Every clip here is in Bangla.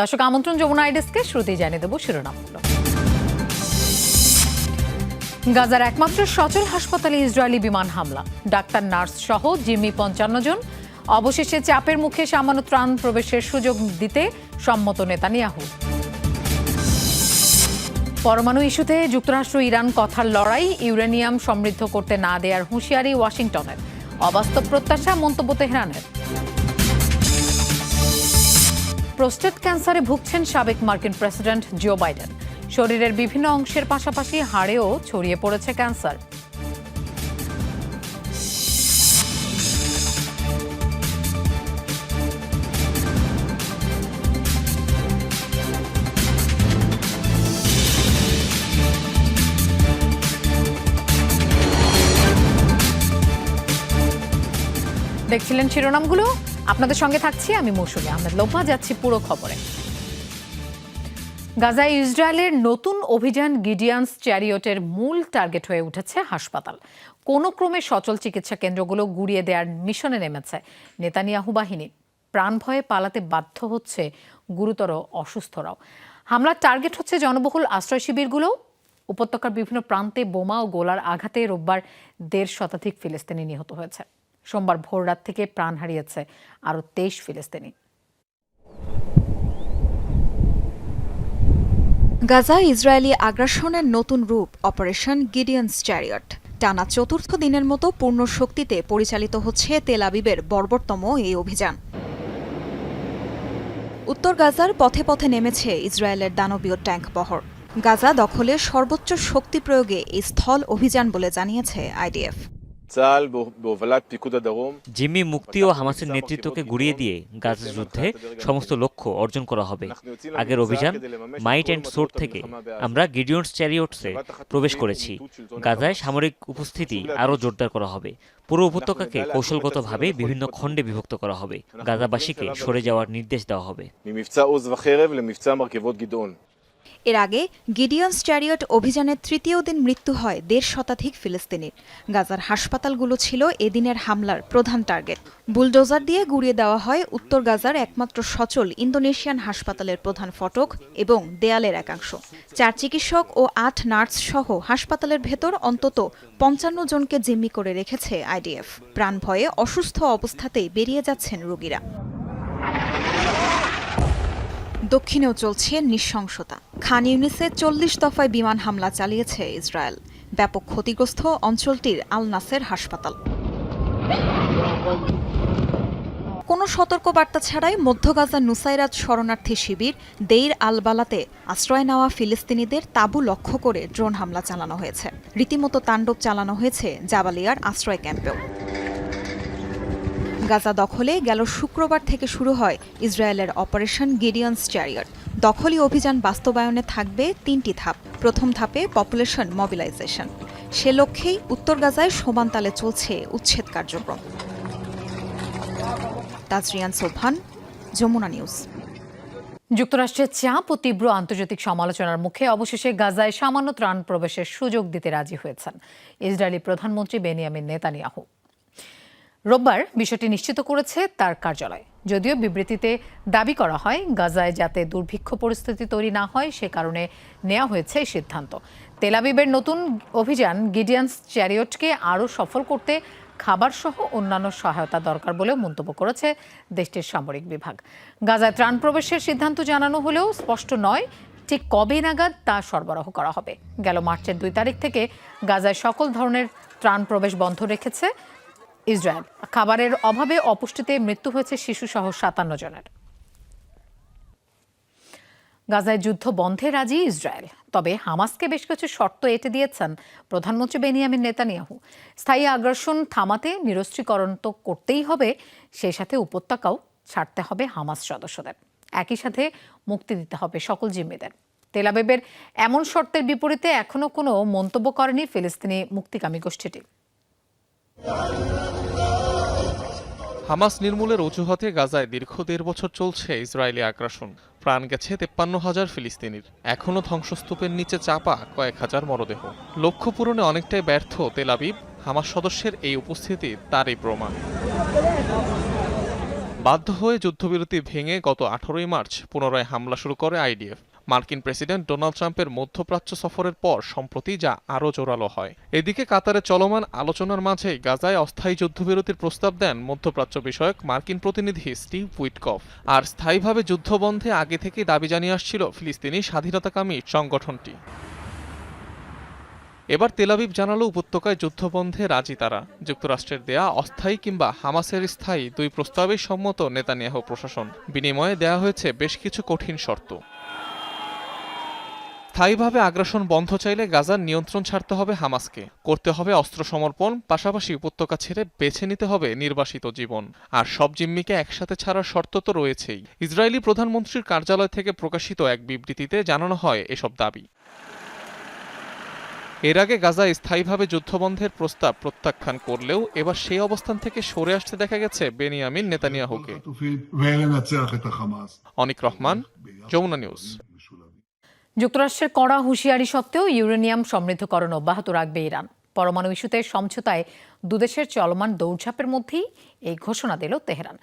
দর্শক আমন্ত্রণ যমুনা আইডেসকে শ্রুতি জানিয়ে দেবো শিরোনামগুলো। গাজার একমাত্র সচল হাসপাতালে ইসরায়েলি বিমান হামলা। ডাক্তার নার্স সহ জিম্মি পঞ্চান্ন জন। অবশেষে চাপের মুখে সামান্য ত্রাণ প্রবেশের সুযোগ দিতে সম্মত নেতা নেতানিয়াহু। পরমাণু ইস্যুতে যুক্তরাষ্ট্র ইরান কথার লড়াই, ইউরেনিয়াম সমৃদ্ধ করতে না দেয়ার হুঁশিয়ারি ওয়াশিংটনের। অবাস্তব প্রত্যাশা, মন্তব্য তেহরানের। প্রোস্টেট ক্যান্সারে ভুগছেন সাবেক মার্কিন প্রেসিডেন্ট জো বাইডেন। শরীরের বিভিন্ন অংশের পাশাপাশি হাড়েও ছড়িয়ে পড়েছে ক্যান্সার। দেখছিলেন শিরোনামগুলো? আপনাদের সঙ্গে থাকছি আমি মৌসুমী আহমেদ লোভা যাচ্ছি পুরো খবরে। গাজায় ইসরায়েলের নতুন অভিযান গিডিয়ান্স চ্যারিয়টের মূল টার্গেট হয়ে উঠেছে হাসপাতাল। কোনো ক্রমে সচল চিকিৎসা কেন্দ্রগুলো গুড়িয়ে দেওয়ার মিশনে নেমেছে নেতানিয়াহু বাহিনী। প্রাণ ভয়ে পালাতে বাধ্য হচ্ছে গুরুতর অসুস্থরাও। হামলার টার্গেট হচ্ছে জনবহুল আশ্রয় শিবিরগুলো। উপত্যকার বিভিন্ন প্রান্তে বোমা ও গোলার আঘাতে রোববার দেড় শতাধিক ফিলিস্তিনি নিহত হয়েছে। সোমবার ভোররাত থেকে প্রাণ হারিয়েছে আরও তেইশ ফিলিস্তিনি। গাজা ইসরায়েলি আগ্রাসনের নতুন রূপ, অপারেশন গিডিয়ন্স চ্যারিয়ট। টানা চতুর্থ দিনের মতো পূর্ণ শক্তিতে পরিচালিত হচ্ছে তেল আবিবের বর্বরতম এই অভিযান। উত্তর গাজার পথে পথে নেমেছে ইসরায়েলের দানবীয় ট্যাঙ্ক বহর। গাজা দখলে সর্বোচ্চ শক্তি প্রয়োগে এই স্থল অভিযান বলে জানিয়েছে আইডিএফ। জিম্মি মুক্তি ও হামাসের নেতৃত্বকে গুড়িয়ে দিয়ে গাজা যুদ্ধে সমস্ত লক্ষ্য অর্জন করা হবে। আগের অভিযান মাইট অ্যান্ড সোর্ট থেকে আমরা গিডিয়ন্স চ্যারিয়টসে প্রবেশ করেছি। গাজায় সামরিক উপস্থিতি আরও জোরদার করা হবে। পুরো উপত্যকাকে কৌশলগতভাবে বিভিন্ন খণ্ডে বিভক্ত করা হবে। গাজাবাসীকে সরে যাওয়ার নির্দেশ দেওয়া হবে। এর আগে গিডিয়ন্স চ্যারিয়ট অভিযানের তৃতীয় দিন মৃত্যু হয় দেড় শতাধিক ফিলিস্তিনির। গাজার হাসপাতালগুলো ছিল এদিনের হামলার প্রধান টার্গেট। বুলডোজার দিয়ে গুড়িয়ে দেওয়া হয় উত্তর গাজার একমাত্র সচল ইন্দোনেশিয়ান হাসপাতালের প্রধান ফটক এবং দেয়ালের একাংশ। চার চিকিৎসক ও আট নার্স সহ হাসপাতালের ভেতর অন্তত পঞ্চান্ন জনকে জিম্মি করে রেখেছে আইডিএফ। প্রাণ ভয়ে অসুস্থ অবস্থাতেই বেরিয়ে যাচ্ছেন রোগীরা। দক্ষিণেও চলছে নৃশংসতা। খান ইউনিসে চল্লিশ দফায় বিমান হামলা চালিয়েছে ইসরায়েল। ব্যাপক ক্ষতিগ্রস্ত অঞ্চলটির আল নাসের হাসপাতাল। কোনো সতর্কবার্তা ছাড়াই মধ্য গাজার নুসাইরাত শরণার্থী শিবির দেইর আল বালাতে আশ্রয় নেওয়া ফিলিস্তিনিদের তাঁবু লক্ষ্য করে ড্রোন হামলা চালানো হয়েছে। রীতিমতো তাণ্ডব চালানো হয়েছে জাবালিয়ার আশ্রয় ক্যাম্পেও। গাজা দখলে গেল শুক্রবার থেকে শুরু হয় ইসরায়েলের অপারেশন গিডিয়ন্স চ্যারিয়ট দখলি অভিযান বাস্তবায়নে থাকবে তিনটি ধাপ। প্রথম ধাপে পপুলেশন মবিলাইজেশন। সে লক্ষ্যেই উত্তর গাজায় সমান তালে চলছে উচ্ছেদ কার্যক্রম। তাজরিয়ান সোভান যমুনা নিউজ। যুক্তরাষ্ট্রের চাপ ও তীব্র আন্তর্জাতিক সমালোচনার মুখে অবশেষে গাজায় সামান্য ত্রাণ প্রবেশের সুযোগ দিতে রাজি হয়েছেন ইসরায়েলি প্রধানমন্ত্রী বেনিয়ামিন নেতানিয়াহু। রোববার বিষয়টি নিশ্চিত করেছে তার কার্যালয়। যদিও বিবৃতিতে দাবি করা হয়, গাজায় যাতে দুর্ভিক্ষ পরিস্থিতি তৈরি না হয়, সে কারণে নেওয়া হয়েছে এই সিদ্ধান্ত। তেলাবিবের নতুন অভিযান গিডিয়ান্স চ্যারিয়টকে আরও সফল করতে খাবার সহ অন্যান্য সহায়তা দরকার বলেও মন্তব্য করেছে দেশটির সামরিক বিভাগ। গাজায় ত্রাণ প্রবেশের সিদ্ধান্ত জানানো হলেও স্পষ্ট নয় ঠিক কবে নাগাদ তা সরবরাহ করা হবে। গেল মার্চের দুই তারিখ থেকে গাজায় সকল ধরনের ত্রাণ প্রবেশ বন্ধ রেখেছে। ইসরায়েল। খাবারের অভাবে অপুষ্টিতে মৃত্যু হয়েছে শিশুসহ সাতান্ন জনের। গাজায় যুদ্ধ বন্ধে রাজি ইসরায়েল। তবে হামাসকে বেশ কিছু শর্ত এঁটে দিয়েছেন প্রধানমন্ত্রী বেনিয়ামিন নেতানিয়াহু। স্থায়ী আগ্রাসন থামাতে নিরস্ত্রীকরণ তো করতেই হবে, সেই সাথে উপত্যকাও ছাড়তে হবে হামাস সদস্যদের। একই সাথে মুক্তি দিতে হবে সকল জিম্মিদের। তেলাবেবের এমন শর্তের বিপরীতে এখনও কোনো মন্তব্য করেনি ফিলিস্তিনি মুক্তিকামী গোষ্ঠীটি। হামাস নির্মূলের অজুহাতে গাজায় দীর্ঘ দেড় বছর চলছে ইসরায়েলি আগ্রাসন। প্রাণ গেছে তেপ্পান্ন হাজার ফিলিস্তিনির। এখনও ধ্বংসস্তূপের নিচে চাপা কয়েক হাজার মরদেহ। লক্ষ্য পূরণে অনেকটাই ব্যর্থ তেল আবিব। হামাস সদস্যের এই উপস্থিতি তারই প্রমাণ। বাধ্য হয়ে যুদ্ধবিরতি ভেঙে গত আঠারোই মার্চ পুনরায় হামলা শুরু করে আইডিএফ। মার্কিন প্রেসিডেন্ট ডোনাল্ড ট্রাম্পের মধ্যপ্রাচ্য সফরের পর সম্প্রতি যা আরও জোরালো হয়। এদিকে কাতারে চলমান আলোচনার মাঝে গাজায় অস্থায়ী যুদ্ধবিরতির প্রস্তাব দেন মধ্যপ্রাচ্য বিষয়ক মার্কিন প্রতিনিধি স্টিভ উইটকফ। আর স্থায়ীভাবে যুদ্ধবন্ধে আগে থেকেই দাবি জানিয়ে আসছিল ফিলিস্তিনি স্বাধীনতাকামী সংগঠনটি। এবার তেলাবিব জানালো উপত্যকায় যুদ্ধবন্ধে রাজি তারা। যুক্তরাষ্ট্রের দেয়া অস্থায়ী কিংবা হামাসের স্থায়ী দুই প্রস্তাবেই সম্মত নেতানিয়াহ প্রশাসন। বিনিময়ে দেয়া হয়েছে বেশ কিছু কঠিন শর্ত। স্থায়ীভাবে আগ্রাসন বন্ধ চাইলে গাজার নিয়ন্ত্রণ ছাড়তে হবে হামাসকে। করতে হবে অস্ত্র সমর্পণ পাশাপাশি উপত্যকা ছেড়ে বেছে নিতে হবে নির্বাসিত জীবন। আর সব জিম্মিকে একসাথে ছাড়ার শর্ত তো রয়েছেই। ইসরায়েলি প্রধানমন্ত্রীর কার্যালয় থেকে প্রকাশিত এক বিবৃতিতে জানানো হয় এসব দাবি। এর আগে গাজা স্থায়ীভাবে যুদ্ধবন্ধের প্রস্তাব প্রত্যাখ্যান করলেও এবার সেই অবস্থান থেকে সরে আসতে দেখা গেছে বেনিয়ামিন নেতানিয়াহুকে। অনিক রহমান যমুনা নিউজ। যুক্তরাষ্ট্রের কড়া হুঁশিয়ারি সত্ত্বেও ইউরেনিয়াম সমৃদ্ধকরণ অব্যাহত রাখবে ইরান। পরমাণু ইস্যুতে সমঝোতায় দুদেশের চলমান দৌড়ঝাঁপের মধ্যেই এই ঘোষণা দিল তেহরান।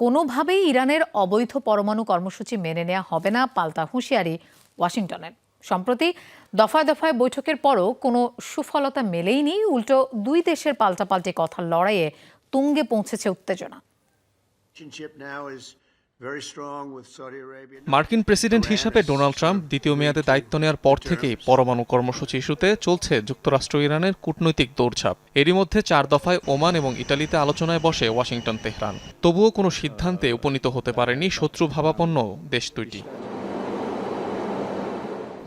কোনোভাবেই ইরানের অবৈধ পরমাণু কর্মসূচি মেনে নেওয়া হবে না পাল্টা হুঁশিয়ারি ওয়াশিংটনের। সম্প্রতি দফায় দফায় বৈঠকের পরও কোনো সুফলতা মেলেইনি, উল্টো দুই দেশের পাল্টাপাল্টি কথার লড়াইয়ে তুঙ্গে পৌঁছেছে উত্তেজনা। মার্কিন প্রেসিডেন্ট হিসাবে ডোনাল্ড ট্রাম্প দ্বিতীয় মেয়াদে দায়িত্ব নেওয়ার পর থেকেই পরমাণু কর্মসূচি ইস্যুতে চলছে যুক্তরাষ্ট্র ইরানের কূটনৈতিক দৌড়ঝাঁপ। এরই মধ্যে চার দফায় ওমান এবং ইটালিতে আলোচনায় বসে ওয়াশিংটন তেহরান। তবুও কোনো সিদ্ধান্তে উপনীত হতে পারেনি শত্রু ভাবাপন্ন দেশ দুইটি।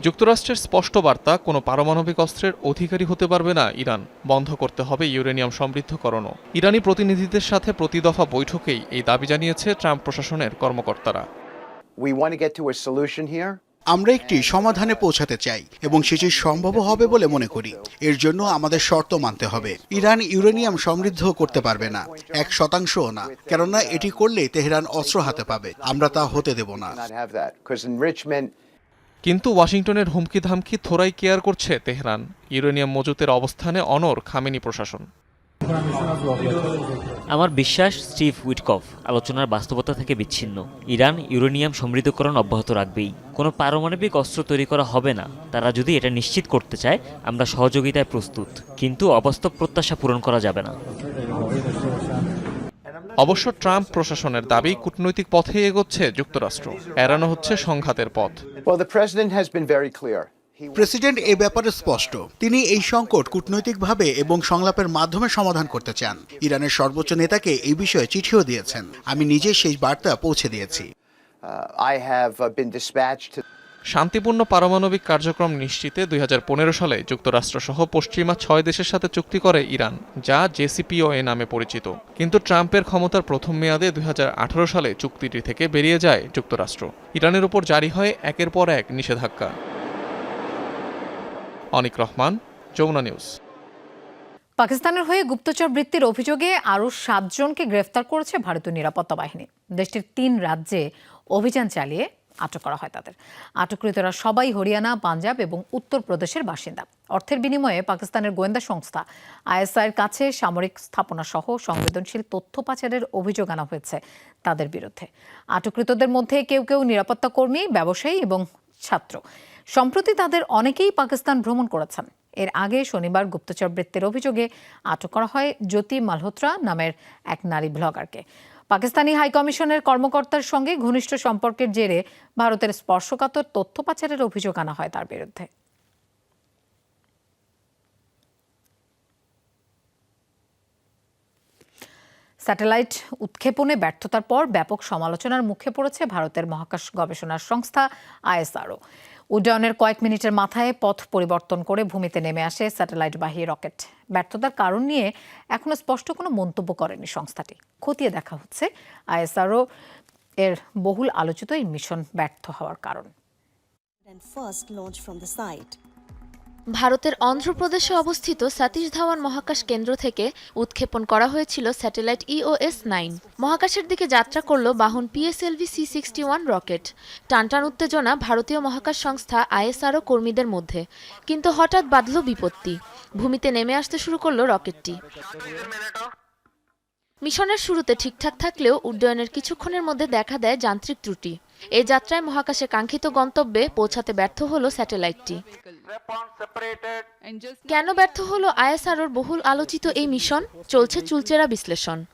যুক্তরাষ্ট্রের স্পষ্ট বার্তা কোনো পারমাণবিক অস্ত্রের অধিকারী হতে পারবে না ইরান। বন্ধ করতে হবে ইউরেনিয়াম সমৃদ্ধকরণও। ইরানি প্রতিনিধিদের সাথে প্রতি দফা বৈঠকেই এই দাবি জানিয়েছে ট্রাম্প প্রশাসনের কর্মকর্তারা. আমরা একটি সমাধানে পৌঁছাতে চাই এবং সেটি সম্ভব হবে বলে মনে করি। এর জন্য আমাদের শর্ত মানতে হবে। ইরান ইউরেনিয়াম সমৃদ্ধ করতে পারবে না। এক শতাংশও না। কেননা এটি করলে তেহরান অস্ত্র হাতে পাবে। আমরা তা হতে দেব না। কিন্তু ওয়াশিংটনের হুমকি ধামকি থোড়াই কেয়ার করছে তেহরান। ইউরেনিয়াম মজুতের অবস্থানে অনর খামেনি প্রশাসন। আমার বিশ্বাস, স্টিভ উইটকফ, আলোচনার বাস্তবতা থেকে বিচ্ছিন্ন। ইরান ইউরেনিয়াম সমৃদ্ধকরণ অব্যাহত রাখবেই। কোনো পারমাণবিক অস্ত্র তৈরি করা হবে না। তারা যদি এটা নিশ্চিত করতে চায়, আমরা সহযোগিতায় প্রস্তুত। কিন্তু অবাস্তব প্রত্যাশা পূরণ করা যাবে না। অবশ্য ট্রাম্প প্রশাসনের দাবি কূটনৈতিক পথে এগোচ্ছে যুক্তরাষ্ট্র। এড়ানো হচ্ছে সংঘাতের পথ। প্রেসিডেন্ট এ ব্যাপারে স্পষ্ট। তিনি এই সংকট কূটনৈতিকভাবে এবং সংলাপের মাধ্যমে সমাধান করতে চান। ইরানের সর্বোচ্চ নেতাকে এই বিষয়ে চিঠিও দিয়েছেন। আমি নিজে সেই বার্তা পৌঁছে দিয়েছি। শান্তিপূর্ণ পারমাণবিক কার্যক্রম নিশ্চিতে দুই হাজার পনেরো সালে যুক্তরাষ্ট্রসহ পশ্চিমা ছয় দেশের সাথে চুক্তি করে ইরান, যা জেসিপিওএ নামে পরিচিত। কিন্তু ট্রাম্পের ক্ষমতার প্রথম মেয়াদে দুই হাজার আঠারো সালে চুক্তিটি থেকে বেরিয়ে যায় যুক্তরাষ্ট্র। ইরানের উপর জারি হয় একের পর এক নিষেধাজ্ঞা। অনিক রহমান, যমুনা নিউজ। পাকিস্তানের হয়ে গুপ্তচর বৃত্তির অভিযোগে আরও সাতজনকে গ্রেফতার করেছে ভারতীয় নিরাপত্তা বাহিনী। দেশটির তিন রাজ্যে অভিযান চালিয়ে আটক করা হয় তাদের। আটককৃতরা সবাই হরিয়ানা, পাঞ্জাব এবং উত্তরপ্রদেশের বাসিন্দা। অর্থের বিনিময়ে পাকিস্তানের গোয়েন্দা সংস্থা আইএসআইয়ের কাছে সামরিক স্থাপনা সহ সংবেদনশীল তথ্য পাচারের অভিযোগ আনা হয়েছে তাদের বিরুদ্ধে। আটককৃতদের মধ্যে কেউ কেউ নিরাপত্তা কর্মী, ব্যবসায়ী এবং ছাত্র। সম্প্রতি তাদের অনেকেই পাকিস্তান ভ্রমণ করেছেন। এর আগে শনিবার গুপ্তচর বৃত্তের অভিযোগে আটক করা হয় জ্যোতি মালহোত্রা নামের এক নারী ব্লগারকে। পাকিস্তানি হাইকমিশনের কর্মকর্তার সঙ্গে ঘনিষ্ঠ সম্পর্কের জেরে ভারতের স্পর্শকাতর তথ্য পাচারের অভিযোগ আনা হয় তার বিরুদ্ধে। স্যাটেলাইট উৎক্ষেপণে ব্যর্থতার পর ব্যাপক সমালোচনার মুখে পড়েছে ভারতের মহাকাশ গবেষণা সংস্থা আইএসআরও। উড্ডয়নের কয়েক মিনিটের মাথায় পথ পরিবর্তন করে ভূমিতে নেমে আসে স্যাটেলাইট স্যাটেলাইটবাহী রকেট। ব্যর্থতার কারণ নিয়ে এখনও স্পষ্ট কোনো মন্তব্য করেনি সংস্থাটি খতিয়ে দেখা হচ্ছে আইএসআরও এর বহুল আলোচিত এই মিশন ব্যর্থ হওয়ার কারণ and first launch from the site. ভারতের অন্ধ্রপ্রদেশে অবস্থিত সতীশ ধাওয়ান মহাকাশ কেন্দ্র থেকে উৎক্ষেপণ করা হয়েছিল স্যাটেলাইট ইওএস নাইন। মহাকাশের দিকে যাত্রা করল বাহন PSLV C sixty one rocket. টানটান উত্তেজনা ভারতীয় মহাকাশ সংস্থা আইএসআরও কর্মীদের মধ্যে। কিন্তু হঠাৎ বাঁধল বিপত্তি। ভূমিতে নেমে আসতে শুরু করল রকেটটি। মিশনের শুরুতে ঠিকঠাক থাকলেও উড্ডয়নের কিছুক্ষণের মধ্যে দেখা দেয় যান্ত্রিক ত্রুটি। এই যাত্রায় মহাকাশে কাঙ্ক্ষিত গন্তব্যে পৌঁছাতে ব্যর্থ হলো স্যাটেলাইটটি। কেন ব্যর্থ হলো আইএসআরওর বহুল আলোচিত এই মিশন? চলছে চুলচেরা বিশ্লেষণ।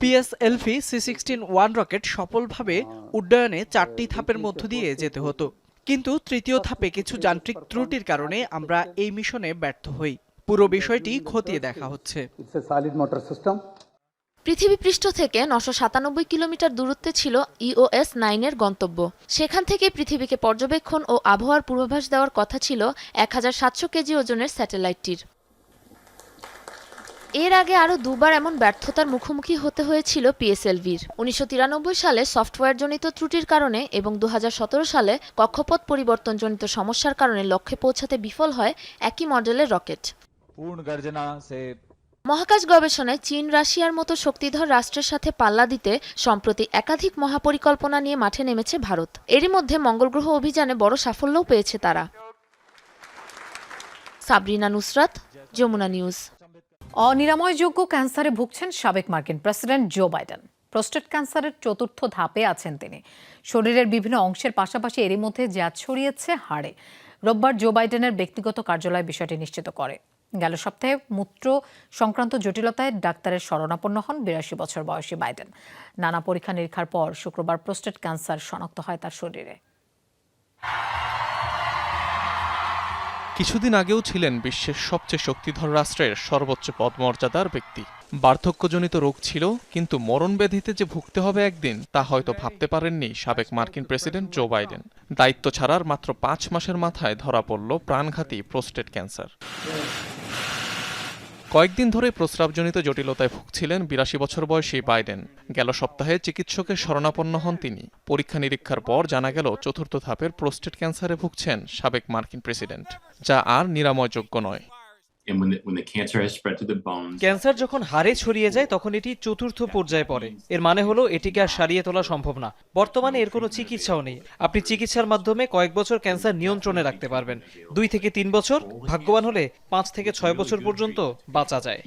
PSLV C sixteen one rocket সফলভাবে উড্ডয়নে চারটি ধাপের মধ্য দিয়ে যেতে হতো। কিন্তু তৃতীয় ধাপে কিছু যান্ত্রিক ত্রুটির কারণে আমরা এই মিশনে ব্যর্থ হই। পুরো বিষয়টি খতিয়ে দেখা হচ্ছে। পৃথিবী পৃষ্ঠ থেকে নশো সাতানব্বই কিলোমিটার দূরত্বে ছিল ইওএস নাইনের গন্তব্য। সেখান থেকে পৃথিবীকে পর্যবেক্ষণ ও আবহাওয়ার পূর্বাভাস দেওয়ার কথা ছিল এক হাজার সাতশো কেজি ওজনের স্যাটেলাইটটির। এর আগে আরও দুবার এমন ব্যর্থতার মুখোমুখি হতে হয়েছিল পিএসএলভির উনিশশো তিরানব্বই সালে সফটওয়্যারজনিত ত্রুটির কারণে এবং দু হাজার সতেরো সালে কক্ষপথ পরিবর্তনজনিত সমস্যার কারণে লক্ষ্যে পৌঁছাতে বিফল হয় একই মডেলের রকেট। মহাকাশ গবেষণায় চীন, রাশিয়ার মতো শক্তিধর রাষ্ট্রের সাথে পাল্লা দিতে সম্প্রতি একাধিক মহাপরিকল্পনা নিয়ে মাঠে নেমেছে ভারত। এরই মধ্যে মঙ্গল গ্রহ অভিযানে বড় সাফল্যও পেয়েছে তারা। সাবরিনা নুসরাত, যমুনা নিউজ। অনিরাময়যোগ্য ক্যান্সারে ভুগছেন সাবেক মার্কিন প্রেসিডেন্ট জো বাইডেন। প্রোস্টেট ক্যান্সারের চতুর্থ ধাপে আছেন তিনি। শরীরের বিভিন্ন অংশের পাশাপাশি এরই মধ্যে জ্যাদ ছড়িয়েছে হাড়ে। রোববার জো বাইডেনের ব্যক্তিগত কার্যালয় বিষয়টি নিশ্চিত করে। গেল সপ্তাহে মূত্র সংক্রান্ত জটিলতায় ডাক্তারের শরণাপন্ন হন বিরাশি বছর বয়সী বাইডেন। নানা পরীক্ষা নিরীক্ষার পর শুক্রবার প্রোস্টেট ক্যান্সার শনাক্ত হয় তার শরীরে। কিছুদিন আগেও ছিলেন বিশ্বের সবচেয়ে শক্তিধর রাষ্ট্রের সর্বোচ্চ পদমর্যাদার ব্যক্তি। বার্ধক্যজনিত রোগ ছিল, কিন্তু মরণ ব্যাধিতে যে ভুগতে হবে একদিন, তা হয়তো ভাবতে পারেননি সাবেক মার্কিন প্রেসিডেন্ট জো বাইডেন। দায়িত্ব ছাড়ার মাত্র পাঁচ মাসের মাথায় ধরা পড়ল প্রাণঘাতী প্রোস্টেট ক্যান্সার। কয়েকদিন ধরে প্রস্রাবজনিত জটিলতায় ভুগছিলেন বিরাশি বছর বয়সী বাইডেন। গেল সপ্তাহে চিকিৎসকের শরণাপন্ন হন তিনি। পরীক্ষা নিরীক্ষার পর জানা গেল চতুর্থ ধাপের প্রোস্টেট ক্যান্সারে ভুগছেন সাবেক মার্কিন প্রেসিডেন্ট, যা আর নিরাময়যোগ্য নয়। ক্যান্সার যখন হাড়ে ছড়িয়ে যায় তখন এটি চতুর্থ পর্যায়ে পড়ে। এর মানে হলো এটিকে আর সারিয়ে তোলা সম্ভব না। বর্তমানে এর কোনো চিকিৎসাও নেই। আপনি চিকিৎসার মাধ্যমে কয়েক বছর ক্যান্সার নিয়ন্ত্রণে রাখতে পারবেন। দুই থেকে তিন বছর ভাগ্যবান হলে পাঁচ থেকে ছয় বছর পর্যন্ত বাঁচা যায়।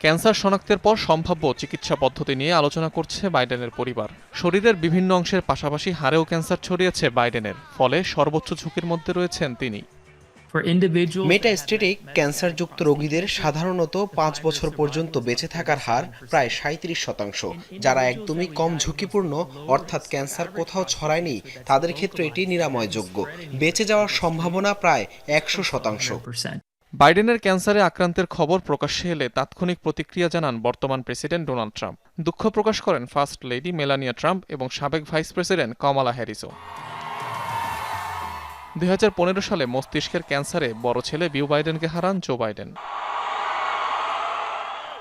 ক্যান্সার শনাক্তের পর সম্ভাব্য চিকিৎসা পদ্ধতি নিয়ে আলোচনা করছে বাইডেনের পরিবার। শরীরের বিভিন্ন অংশের পাশাপাশি হাড়েও ক্যান্সার ছড়িয়েছে বাইডেনের ফলে সর্বোচ্চ ঝুঁকির মধ্যে রয়েছেন তিনি। মেটাস্টেটিক ক্যান্সারযুক্ত রোগীদের সাধারণত পাঁচ বছর পর্যন্ত বেঁচে থাকার হার প্রায় সাঁত্রিশ শতাংশ। যারা একদমই কম ঝুঁকিপূর্ণ অর্থাৎ ক্যান্সার কোথাও ছড়ায়নি তাদের ক্ষেত্রে এটি নিরাময়যোগ্য। বেঁচে যাওয়ার সম্ভাবনা প্রায় একশো শতাংশ। বাইডেনের ক্যান্সারে আক্রান্তের খবর প্রকাশ্যে এলে তাৎক্ষণিক প্রতিক্রিয়া জানান বর্তমান প্রেসিডেন্ট ডোনাল্ড ট্রাম্প। দুঃখ প্রকাশ করেন ফার্স্ট লেডি মেলানিয়া ট্রাম্প এবং সাবেক ভাইস প্রেসিডেন্ট কমালা হ্যারিসও। দুই হাজার পনেরো সালে মস্তিষ্কের ক্যান্সারে বড় ছেলে বিউ বাইডেনকে হারান Joe Biden.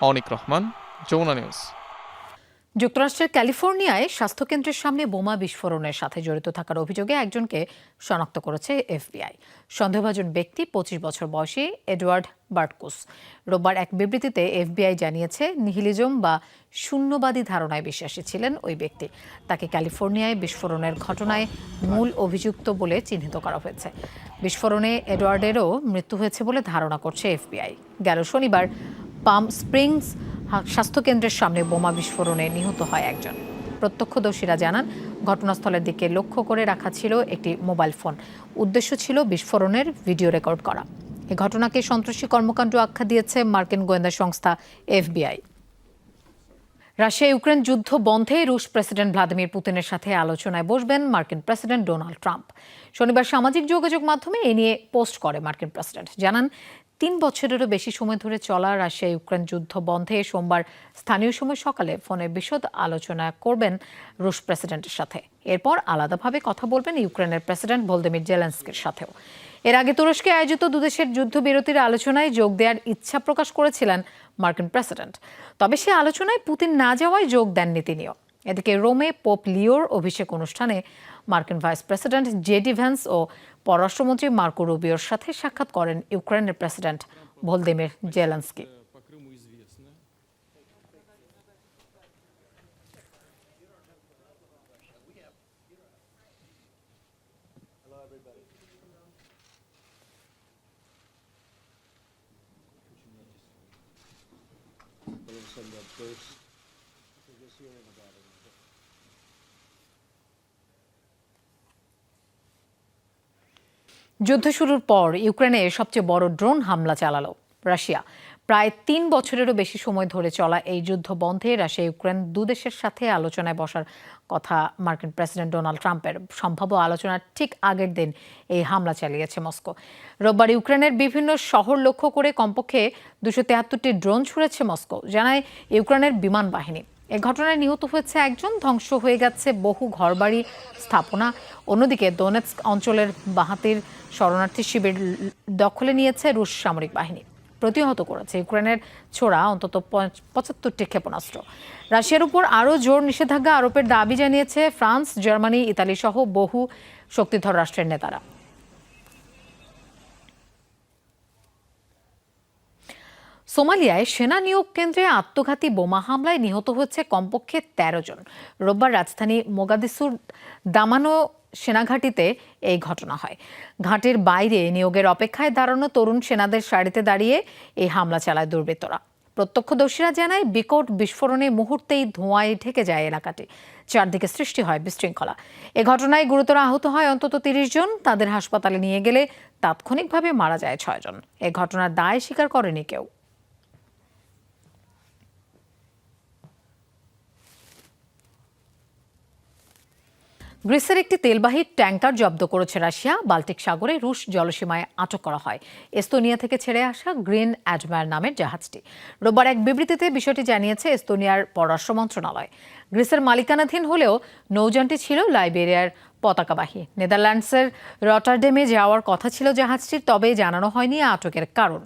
Anik Rahman, Jamuna news. যুক্তরাষ্ট্রের ক্যালিফোর্নিয়ায় স্বাস্থ্যকেন্দ্রের সামনে বোমা বিস্ফোরণের সাথে জড়িত থাকার অভিযোগে একজনকে শনাক্ত করেছে এফবিআই। সন্দেহভাজন ব্যক্তি পঁচিশ বছর বয়সী এডওয়ার্ড বার্টকুস। রোববার এক বিবৃতিতে এফবিআই জানিয়েছে, নিহিলিজম বা শূন্যবাদী ধারণায় বিশ্বাসী ছিলেন ওই ব্যক্তি। তাকে ক্যালিফোর্নিয়ায় বিস্ফোরণের ঘটনায় মূল অভিযুক্ত বলে চিহ্নিত করা হয়েছে। বিস্ফোরণে এডওয়ার্ডেরও মৃত্যু হয়েছে বলে ধারণা করছে এফবিআই। গেল শনিবার পাম স্প্রিংস স্বাস্থ্যকেন্দ্রের সামনে বোমা বিস্ফোরণে নিহত হয় একজন। প্রত্যক্ষদর্শীরা জানান, ঘটনাস্থলের দিকে লক্ষ্য করে রাখা ছিল একটি মোবাইল ফোন। উদ্দেশ্য ছিল বিস্ফোরণের ভিডিও রেকর্ড করা। এ ঘটনাকে সন্ত্রাসী কর্মকাণ্ড আখ্যা দিয়েছে মার্কিন গোয়েন্দা সংস্থা এফবিআই। রাশিয়া ইউক্রেন যুদ্ধ বন্ধে রুশ প্রেসিডেন্ট ভ্লাদিমির পুতিনের সাথে আলোচনায় বসবেন মার্কিন প্রেসিডেন্ট ডোনাল্ড ট্রাম্প। শনিবার সামাজিক যোগাযোগ মাধ্যমে এ নিয়ে পোস্ট করে মার্কিন প্রেসিডেন্ট। জানান, তিন বছরেরও বেশি সময় ধরে চলা রাশিয়া ইউক্রেন যুদ্ধ বন্ধে সোমবার স্থানীয় সময় সকালে ফোনে বিশদ আলোচনা করবেন রুশ প্রেসিডেন্টের সাথে। এরপর আলাদাভাবে কথা বলবেন ইউক্রেনের প্রেসিডেন্ট ভলদিমির জেলেন্সকির সাথেও। এর আগে তুরস্কে আয়োজিত দুদেশের যুদ্ধবিরতির আলোচনায় যোগ দেওয়ার ইচ্ছা প্রকাশ করেছিলেন মার্কিন প্রেসিডেন্ট। তবে সে আলোচনায় পুতিন না যাওয়ায় যোগ দেননি তিনিও। এদিকে রোমে পোপ লিওর অভিষেক অনুষ্ঠানে মার্কিন ভাইস প্রেসিডেন্ট জেডি ভ্যান্স ও পররাষ্ট্রমন্ত্রী মার্কো রুবিওর সাথে সাক্ষাৎ করেন ইউক্রেনের প্রেসিডেন্ট ভলদিমির জেলেন্সকি। যুদ্ধ শুরুর পর ইউক্রেনে সবচেয়ে বড় ড্রোন হামলা চালালো রাশিয়া। প্রায় তিন বছরেরও বেশি সময় ধরে চলা এই যুদ্ধ বন্ধে রাশিয়া, ইউক্রেন দুদেশের সাথে আলোচনায় বসার কথা মার্কিন প্রেসিডেন্ট ডোনাল্ড ট্রাম্পের। সম্ভাব্য আলোচনার ঠিক আগের দিন এই হামলা চালিয়েছে মস্কো। রোববার ইউক্রেনের বিভিন্ন শহর লক্ষ্য করে কমপক্ষে দুশো তেহাত্তরটি ড্রোন ছুড়েছে মস্কো, জানায় ইউক্রেনের বিমান বাহিনী। এ ঘটনায় নিহত হয়েছে একজন, ধ্বংস হয়ে গেছে বহু ঘরবাড়ি, স্থাপনা। অন্যদিকে দোনেৎস্ক অঞ্চলের বাহাতির শরণার্থী শিবির দখলে নিয়েছে রুশ সামরিক বাহিনী। প্রতিহত করেছে। ইউক্রেনের ছোড়া অন্তত পঁচ- পঁচাত্তরটি ক্ষেপণাস্ত্র। রাশিয়ার উপর আরও জোর নিষেধাজ্ঞা আরোপের দাবি জানিয়েছে ফ্রান্স, জার্মানি, ইতালি সহ বহু শক্তিধর রাষ্ট্রের নেতারা। সোমালিয়ায় সেনা নিয়োগ কেন্দ্রে আত্মঘাতী বোমা হামলায় নিহত হয়েছে কমপক্ষে ১৩ জন। রোববার রাজধানী মোগাদিসুর দামানো সেনাঘাঁটিতে এই ঘটনা হয়। ঘাটের বাইরে নিয়োগের অপেক্ষায় দাঁড়ানো তরুণ সেনাদের সারিতে দাঁড়িয়ে এই হামলা চালায় দুর্বৃত্তরা। প্রত্যক্ষদর্শীরা জানায়, বিকট বিস্ফোরণে মুহূর্তেই ধোঁয়ায় ঢেকে যায় এলাকাটি। চারদিকে সৃষ্টি হয় বিশৃঙ্খলা। এ ঘটনায় গুরুতর আহত হয় অন্তত তিরিশ জন। তাদের হাসপাতালে নিয়ে গেলে তাৎক্ষণিকভাবে মারা যায় ছয়জন এ ঘটনার দায় স্বীকার করেনি কেউ। গ্রিসের একটি তেলবাহী ট্যাঙ্কার জব্দ করেছে রাশিয়া। বাল্টিক সাগরে রুশ জলসীমায় আটক করা হয়। এস্তোনিয়া থেকে ছেড়ে আসা গ্রিন অ্যাডমায়ার নামের জাহাজটি। রোববার এক বিবৃতিতে বিষয়টি জানিয়েছে এস্তোনিয়ার পররাষ্ট্র মন্ত্রণালয়। গ্রিসের মালিকানাধীন হলেও নৌযানটি ছিল লাইবেরিয়ার পতাকাবাহী। নেদারল্যান্ডসের রটারডেমে যাওয়ার কথা ছিল জাহাজটির, তবে জানানো হয়নি আটকের কারণ।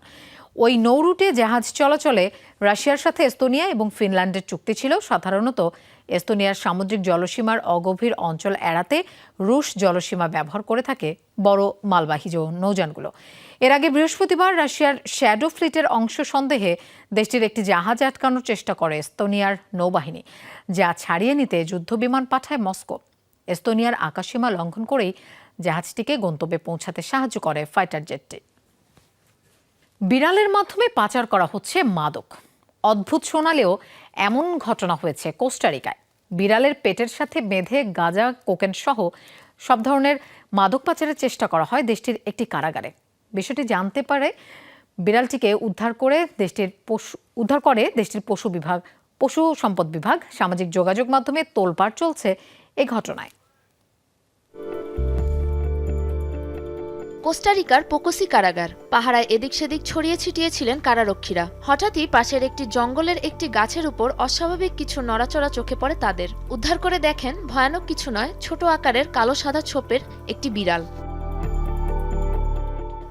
ওই নৌরুটে জাহাজ চলাচলে রাশিয়ার সাথে এস্তোনিয়া এবং ফিনল্যান্ডের চুক্তি ছিল। সাধারণত এস্তোনিয়ার সামুদ্রিক জলসীমার অগভীর অঞ্চল এড়াতে রুশ জলসীমা ব্যবহার করে থাকে বড় মালবাহী নৌযানগুলো। এর আগে বৃহস্পতিবার রাশিয়ার শ্যাডো ফ্লিটের অংশ সন্দেহে দেশটির একটি জাহাজ আটকানোর চেষ্টা করে এস্তোনিয়ার নৌবাহিনী, যা ছাড়িয়ে নিতে যুদ্ধবিমান পাঠায় মস্কো। এস্তোনিয়ার আকাশসীমা লঙ্ঘন করেই জাহাজটিকে গন্তব্যে পৌঁছাতে সাহায্য করে ফাইটার জেটটি। বিড়ালের মাধ্যমে পাচার করা হচ্ছে মাদক। অদ্ভুত শোনালেও এমন ঘটনা হয়েছে কোস্টারিকায়। বিড়ালের পেটের সাথে বেঁধে গাঁজা, কোকেন সহ সব ধরনের মাদক পাচারের চেষ্টা করা হয় দেশটির একটি কারাগারে। বিষয়টি জানতে পারে বিড়ালটিকে উদ্ধার করে দেশটির পশু, উদ্ধার করে দেশটির পশু বিভাগ, পশু সম্পদ বিভাগ সামাজিক যোগাযোগ মাধ্যমে তোলপাড় চলছে এই ঘটনায়। কোস্টারিকার পোকোসি কারাগার। পাহারায় এদিক সেদিক ছড়িয়ে ছিটিয়েছিলেন কারারক্ষীরা। হঠাৎই পাশের একটি জঙ্গলের একটি গাছের উপর অস্বাভাবিক কিছু নড়াচড়া চোখে পড়ে তাদের। উদ্ধার করে দেখেন, ভয়ানক কিছু নয়, ছোট আকারের কালো সাদা ছোপের একটি বিড়াল।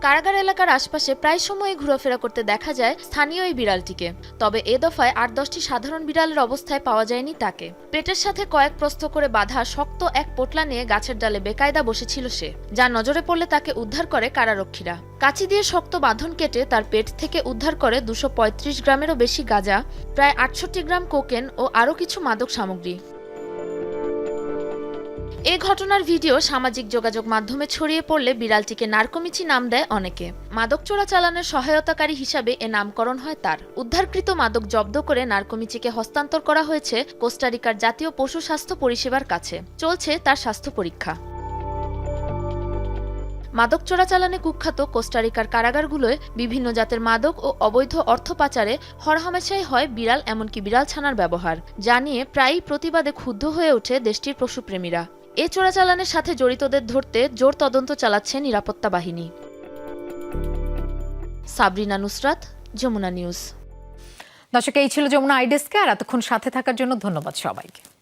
কারাগার এলাকার আশপাশে প্রায় সময়ই ঘোরাফেরা করতে দেখা যায় স্থানীয় এই বিড়ালটিকে। তবে এ দফায় আট দশটি সাধারণ বিড়ালের অবস্থায় পাওয়া যায়নি তাকে। পেটের সাথে কয়েক প্রস্থ করে বাঁধা শক্ত এক পোটলা নিয়ে গাছের ডালে বেকায়দা বসেছিল সে যা নজরে পড়লে তাকে উদ্ধার করে কারারক্ষীরা। কাঁচি দিয়ে শক্ত বাঁধন কেটে তার পেট থেকে উদ্ধার করে দুশো গ্রামেরও বেশি গাঁজা, প্রায় আটষট্টি গ্রাম কোকেন ও আরও কিছু মাদক সামগ্রী। এ ঘটনার ভিডিও সামাজিক যোগাযোগ মাধ্যমে ছড়িয়ে পড়লে বিড়ালটিকে নার্কোমিচি নাম দেয় অনেকে। মাদক চোরাচালানের সহায়তাকারী হিসাবে এ নামকরণ হয় তার। উদ্ধারকৃত মাদক জব্দ করে নার্কোমিচিকে হস্তান্তর করা হয়েছে কোস্টারিকার জাতীয় পশু স্বাস্থ্য পরিষেবার কাছে। চলছে তার স্বাস্থ্য পরীক্ষা। মাদক চোরাচালানে কুখ্যাত কোস্টারিকার কারাগারগুলোয় বিভিন্ন জাতের মাদক ও অবৈধ অর্থ পাচারে হরহামেশাই হয় বিড়াল, এমনকি বিড়াল ছানার ব্যবহার। যা নিয়ে প্রায়ই প্রতিবাদে ক্ষুব্ধ হয়ে ওঠে দেশটির পশুপ্রেমীরা। এ চোরাচালানের সাথে জড়িতদের ধরতে জোর তদন্ত চালাচ্ছে নিরাপত্তা বাহিনী। সাবরিনা নুসরাত, যমুনা নিউজ। দর্শক, এই ছিল যমুনা আইডেস্কে, আর এতক্ষণ সাথে থাকার জন্য ধন্যবাদ সবাইকে।